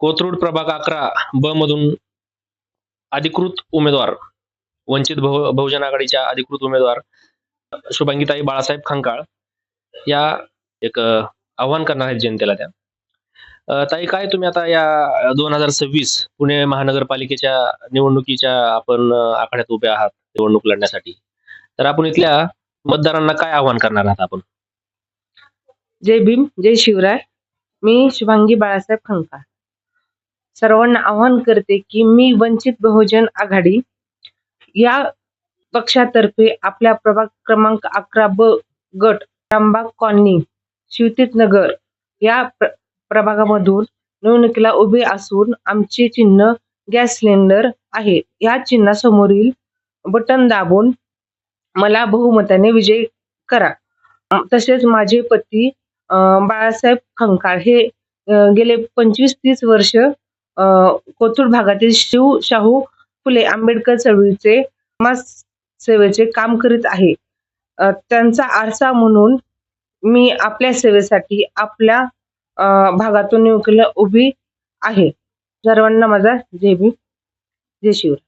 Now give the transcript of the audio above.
कोथरूड प्रभाग अकरा ब मधून अधिकृत उमेदवार वंचित बहुजन आघाडीच्या अधिकृत उमेदवार शुभांगीताई बाळासाहेब खंकाळ या एक आव्हान करणार आहेत जनतेला त्या. ताई काय तुम्ही आता या दोन हजार सव्वीस पुणे महानगरपालिकेच्या निवडणुकीच्या आपण आखाड्यात उभे आहात निवडणूक लढण्यासाठी. तर आपण इथल्या मतदारांना काय आव्हान करणार आहात आपण? जय भीम जय शिवराय. मी शुभांगी बाळासाहेब खंकाळ. सर्वांना आवाहन करते की मी वंचित बहुजन आघाडी या पक्षातर्फे आपल्या प्रभाग क्रमांक अकरा ब गट रामबाग कॉलनी शिवतीत नगर या प्र- प्रभागामधून निवडणुकीला उभे असून आमचे चिन्ह गॅस सिलेंडर आहे या चिन्हासमोरील बटन दाबून मला बहुमताने विजय करा. तसेच माझे पती बाळासाहेब खंकाळ हे गेले पंचवीस तीस वर्ष कोथरूड भागातील शिव शाहू फुले आंबेडकर चळवळीचे समाज सेवेचे काम करीत आहे. त्यांचा आरसा म्हणून मी आपल्या सेवेसाठी आपल्या भागातून निवडणुकीला उभी आहे. सर्वांना माझा जय भीम जय शिवराय.